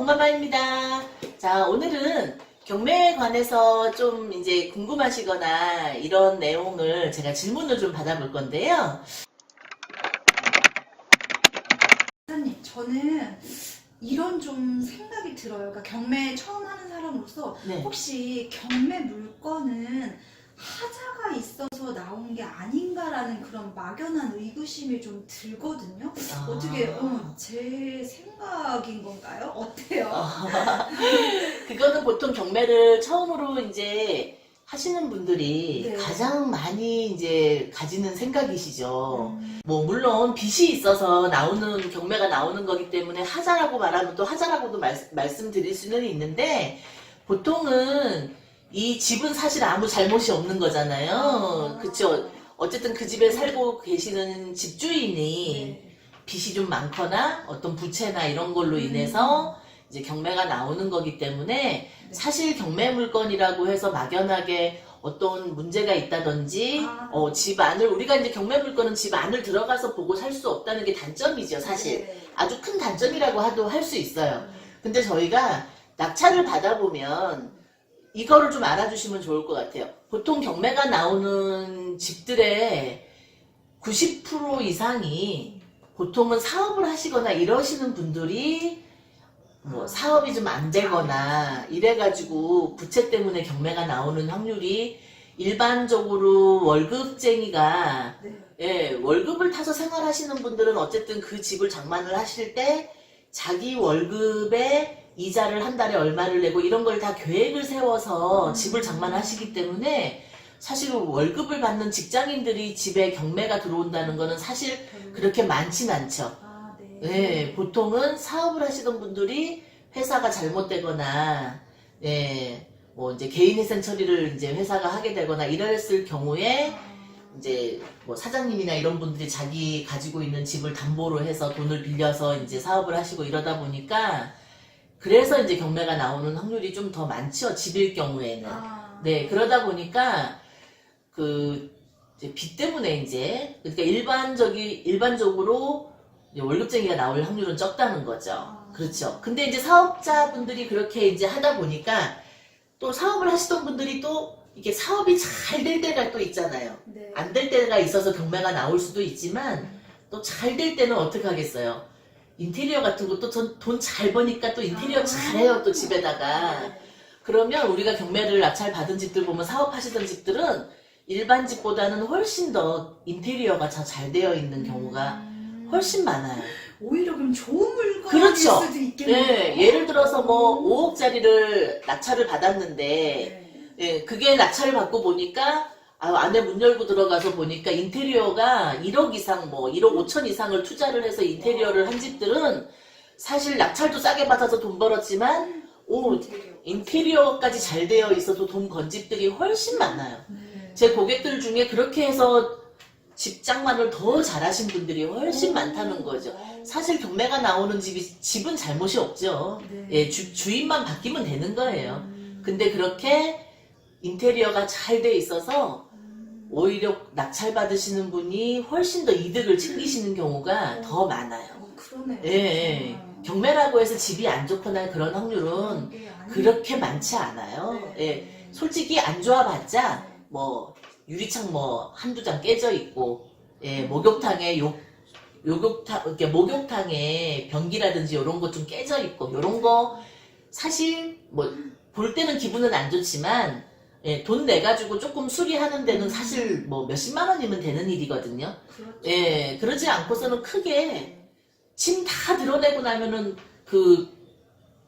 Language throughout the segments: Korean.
공마마입니다. 자, 오늘은 경매에 관해서 좀 이제 궁금하시거나 이런 내용을 제가 질문을 좀 받아볼 건데요. 사장님, 저는 이런 좀 생각이 들어요. 그러니까 경매 처음 하는 사람으로서 네. 혹시 경매 물건은 하자가 있어서 나온 게 아닌가라는 그런 막연한 의구심이 좀 들거든요. 아. 어떻게 어, 제 생각인 건가요? 어때요? 아, 그거는 보통 경매를 처음으로 이제 하시는 분들이 네. 가장 많이 이제 가지는 생각이시죠. 음, 뭐 물론 빚이 있어서 나오는 경매가 나오는 거기 때문에 하자라고 말하면 또 하자라고도 말, 말씀드릴 수는 있는데 보통은 이 집은 사실 아무 잘못이 없는 거잖아요. 아. 그쵸? 어쨌든 그 집에 살고 계시는 집주인이 네. 빚이 좀 많거나 어떤 부채나 이런 걸로 음. 인해서 이제 경매가 나오는 거기 때문에 네. 사실 경매 물건이라고 해서 막연하게 어떤 문제가 있다든지 아. 어, 집 안을 우리가 이제 경매 물건은 집 안을 들어가서 보고 살 수 없다는 게 단점이죠 사실 네. 아주 큰 단점이라고 하도 할 수 있어요 음, 근데 저희가 낙찰을 받아보면 이거를 좀 알아주시면 좋을 것 같아요. 보통 경매가 나오는 집들의 90% 이상이 보통은 사업을 하시거나 이러시는 분들이 뭐 사업이 좀 안 되거나 이래가지고 부채 때문에 경매가 나오는 확률이 일반적으로 월급쟁이가 네. 예, 월급을 타서 생활하시는 분들은 어쨌든 그 집을 장만을 하실 때 자기 월급에 이자를 한 달에 얼마를 내고 이런 걸 다 계획을 세워서 음. 집을 장만하시기 때문에 사실 월급을 받는 직장인들이 집에 경매가 들어온다는 거는 사실 별로. 그렇게 많진 않죠. 아, 네. 예, 보통은 사업을 하시던 분들이 회사가 잘못되거나, 예, 뭐 이제 개인회생 처리를 이제 회사가 하게 되거나 이랬을 경우에 아, 이제 뭐 사장님이나 이런 분들이 자기 가지고 있는 집을 담보로 해서 돈을 빌려서 이제 사업을 하시고 이러다 보니까 그래서 이제 경매가 나오는 확률이 좀 더 많죠. 집일 경우에는. 아. 네, 그러다 보니까 그 빚 때문에 이제 그러니까 일반적이 일반적으로 월급쟁이가 나올 확률은 적다는 거죠. 아. 그렇죠. 근데 이제 사업자분들이 그렇게 이제 하다 보니까 또 사업을 하시던 분들이 또 이게 사업이 잘 될 때가 또 있잖아요. 네. 안 될 때가 있어서 경매가 나올 수도 있지만 또 잘 될 때는 어떻게 하겠어요? 인테리어 같은 것도 돈잘 버니까 또 인테리어 아. 잘해요 또 집에다가 네. 그러면 우리가 경매를 낙찰 받은 집들 보면 사업하시던 집들은 일반 집보다는 훨씬 더 인테리어가 더 잘 되어 있는 경우가 음. 훨씬 많아요. 오히려 그럼 좋은 물건일 그렇죠. 수도 있겠네요. 네, 예를 들어서 뭐 5억짜리를 낙찰을 받았는데 네. 예, 그게 낙찰을 받고 보니까 아, 안에 문 열고 들어가서 보니까 인테리어가 1억 이상 뭐 1억 5천 이상을 투자를 해서 인테리어를 한 집들은 사실 낙찰도 싸게 받아서 돈 벌었지만 오 인테리어. 인테리어까지 잘 되어 있어서 돈번 집들이 훨씬 많아요. 네. 제 고객들 중에 그렇게 해서 집장만을 더 잘하신 분들이 훨씬 많다는 거죠. 사실 경매가 나오는 집이 집은 잘못이 없죠. 네. 예, 주, 주인만 바뀌면 되는 거예요. 음. 근데 그렇게 인테리어가 잘 돼 있어서 음. 오히려 낙찰 받으시는 분이 훨씬 더 이득을 챙기시는 경우가 어. 더 많아요. 어, 그러네요. 예, 예. 경매라고 해서 집이 안 좋거나 그런 확률은 예, 아니- 그렇게 많지 않아요. 네. 예. 솔직히 안 좋아봤자 네. 뭐 유리창 뭐 한두 장 깨져 있고 예, 목욕탕에 욕 목욕탕 이렇게 목욕탕에 변기라든지 이런 것 좀 깨져 있고 이런 거 사실 뭐 볼 때는 기분은 안 좋지만 예, 돈 내가지고 조금 수리하는 데는 사실 뭐 몇십만 원이면 되는 일이거든요. 그렇죠. 예, 그러지 않고서는 크게 짐 다 드러내고 나면은 그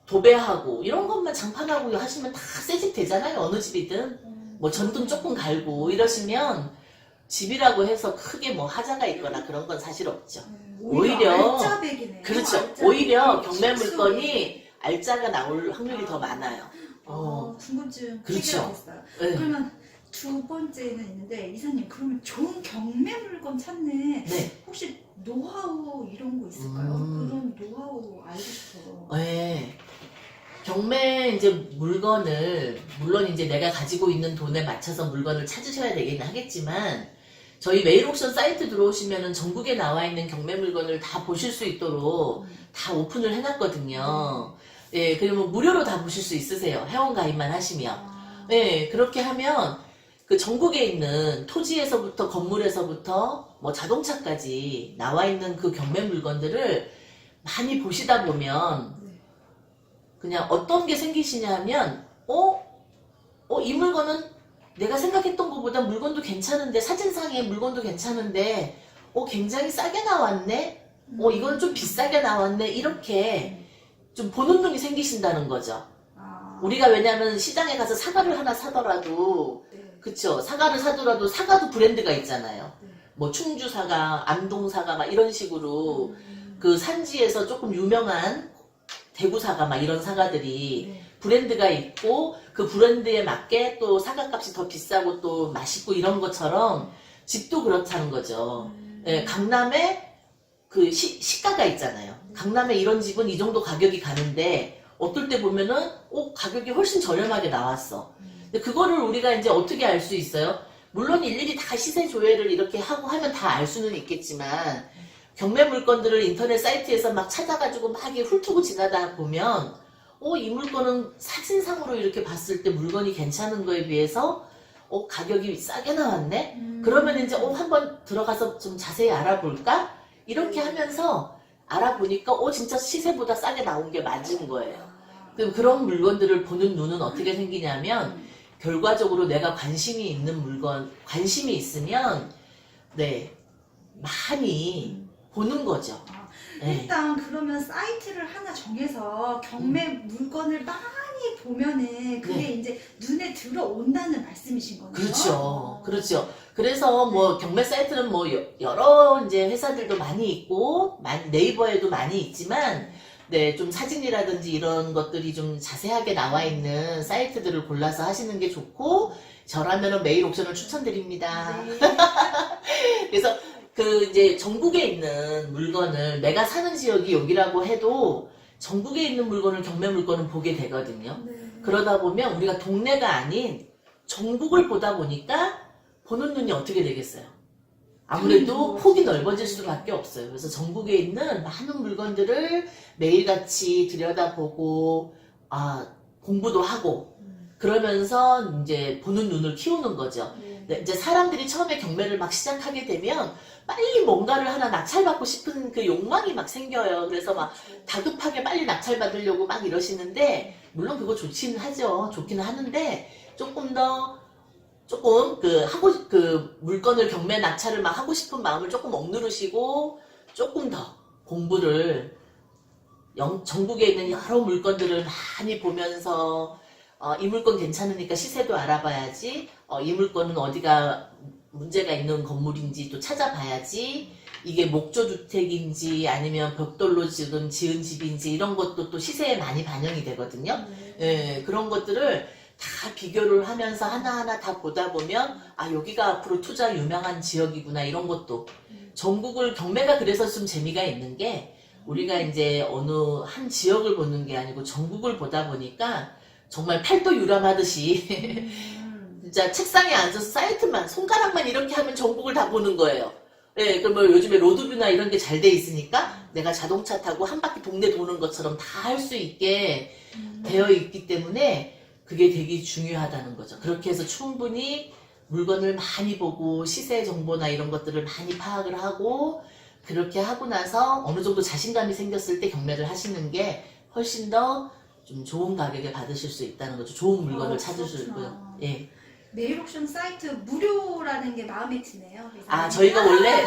도배하고 이런 것만 장판하고 하시면 다 새집 되잖아요. 어느 집이든. 음. 뭐 전등 조금 갈고 이러시면 집이라고 해서 크게 뭐 하자가 있거나 그런 건 사실 없죠. 음, 오히려- 알짜배기네요. 그렇죠. 알짜배기. 오히려 경매 식수기. 물건이 알짜가 나올 확률이 더 많아요. 어, 어. 궁금증 그렇죠. 해결됐어요. 네. 그러면 두 번째는 있는데 이사님 그러면 좋은 경매 물건 찾는 네. 혹시 노하우 이런 거 있을까요? 음. 그런 노하우 알고 싶어요. 네. 경매 이제 물건을 물론 이제 내가 가지고 있는 돈에 맞춰서 물건을 찾으셔야 되긴 하겠지만 저희 메일 옥션 사이트 들어오시면은 전국에 나와 있는 경매 물건을 다 보실 수 있도록 음. 다 오픈을 해놨거든요. 예, 그러면 무료로 다 보실 수 있으세요. 회원 가입만 하시면. 아, 네, 그렇게 하면 그 전국에 있는 토지에서부터 건물에서부터 뭐 자동차까지 나와 있는 그 경매 물건들을 많이 보시다 보면 네. 그냥 어떤 게 생기시냐면, 어? 어, 이 물건은 내가 생각했던 것보다 물건도 괜찮은데, 사진상에 물건도 괜찮은데, 어, 굉장히 싸게 나왔네? 어, 이건 좀 비싸게 나왔네? 이렇게 좀 보는 눈이 생기신다는 거죠. 아, 우리가 왜냐면 시장에 가서 사과를 하나 사더라도 네. 그쵸 사과를 사더라도 사과도 브랜드가 있잖아요 네. 뭐 충주 사과, 안동 사과 막 이런 식으로 음, 그 산지에서 조금 유명한 대구 사과 막 이런 사과들이 네. 브랜드가 있고 그 브랜드에 맞게 또 사과값이 더 비싸고 또 맛있고 이런 것처럼 집도 그렇다는 거죠 음, 예, 강남에 그 시, 시가가 있잖아요. 강남에 이런 집은 이 정도 가격이 가는데 어떨 때 보면은 어 가격이 훨씬 저렴하게 나왔어. 음, 근데 그거를 우리가 이제 어떻게 알 수 있어요? 물론 일일이 다 시세 조회를 이렇게 하고 하면 다 알 수는 있겠지만 경매 물건들을 인터넷 사이트에서 막 찾아가지고 막 훑고 지나다 보면 어 이 물건은 사진상으로 이렇게 봤을 때 물건이 괜찮은 거에 비해서 어 가격이 싸게 나왔네. 음. 그러면 이제 어 한번 들어가서 좀 자세히 알아볼까? 이렇게 하면서 알아보니까 어 진짜 시세보다 싸게 나온 게 맞은 거예요. 아, 그럼 그런 물건들을 보는 눈은 어떻게 생기냐면 음, 결과적으로 내가 관심이 있는 물건, 관심이 있으면 네 많이 음. 보는 거죠. 아, 네. 일단 그러면 사이트를 하나 정해서 경매 물건을 많이 보면은 그게 네. 이제 눈에 들어온다는 말씀이신 거네요. 그렇죠. 어. 그렇죠. 그래서 뭐 경매 사이트는 뭐 여- 여러 이제 회사들도 많이 있고 많이 네이버에도 많이 있지만 네, 좀 사진이라든지 이런 것들이 좀 자세하게 나와 있는 사이트들을 골라서 하시는 게 좋고 저라면은 메일 옵션을 추천드립니다. 네. 그래서 그 이제 전국에 있는 물건을 내가 사는 지역이 여기라고 해도 전국에 있는 물건을 경매 물건을 보게 되거든요. 네. 그러다 보면 우리가 동네가 아닌 전국을 보다 보니까 보는 눈이 어떻게 되겠어요? 아무래도 음, 폭이 넓어질 수밖에 없어요. 그래서 전국에 있는 많은 물건들을 매일같이 들여다보고 아 공부도 하고 음, 그러면서 이제 보는 눈을 키우는 거죠. 네. 네, 이제 사람들이 처음에 경매를 막 시작하게 되면 빨리 뭔가를 하나 낙찰받고 싶은 그 욕망이 막 생겨요. 그래서 막 그렇죠. 다급하게 빨리 낙찰받으려고 막 이러시는데 물론 그거 좋지는 하죠. 좋기는 하는데 조금 더 조금 그 하고 그 물건을 경매 낙찰을 막 하고 싶은 마음을 조금 억누르시고 조금 더 공부를 영- 전국에 있는 여러 물건들을 많이 보면서 어, 이 물건 괜찮으니까 시세도 알아봐야지. 어, 이 물건은 어디가 문제가 있는 건물인지 또 찾아봐야지. 이게 목조주택인지 아니면 벽돌로 지금 지은 집인지 이런 것도 또 시세에 많이 반영이 되거든요. 네. 예, 그런 것들을 다 비교를 하면서 하나하나 다 보다 보면 아 여기가 앞으로 투자 유명한 지역이구나 이런 것도 음. 전국을 경매가 그래서 좀 재미가 있는 게 우리가 이제 어느 한 지역을 보는 게 아니고 전국을 보다 보니까 정말 팔도 유람하듯이 음. 진짜 책상에 앉아서 사이트만 손가락만 이렇게 하면 전국을 다 보는 거예요. 예, 그러면 요즘에 로드뷰나 이런 게 잘 돼 있으니까 내가 자동차 타고 한 바퀴 동네 도는 것처럼 다 할 수 있게 음. 되어 있기 때문에 그게 되게 중요하다는 거죠. 그렇게 해서 충분히 물건을 많이 보고 시세 정보나 이런 것들을 많이 파악을 하고 그렇게 하고 나서 어느 정도 자신감이 생겼을 때 경매를 하시는 게 훨씬 더 좀 좋은 가격에 받으실 수 있다는 거죠. 좋은 물건을 어, 찾으시고요. 그렇구나. 예. 메일 옥션 사이트 무료라는 게 마음에 드네요. 회사님. 아, 저희가 원래,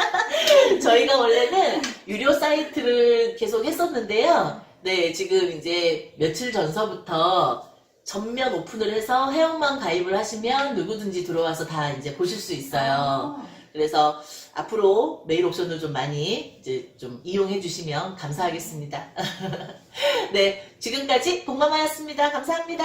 저희가 원래는 유료 사이트를 계속 했었는데요. 네, 지금 이제 며칠 전서부터 전면 오픈을 해서 회원만 가입을 하시면 누구든지 들어와서 다 이제 보실 수 있어요. 아, 그래서 앞으로 메일 옵션을 좀 많이 이제 좀 이용해 주시면 감사하겠습니다. 네, 지금까지 동마마였습니다. 감사합니다.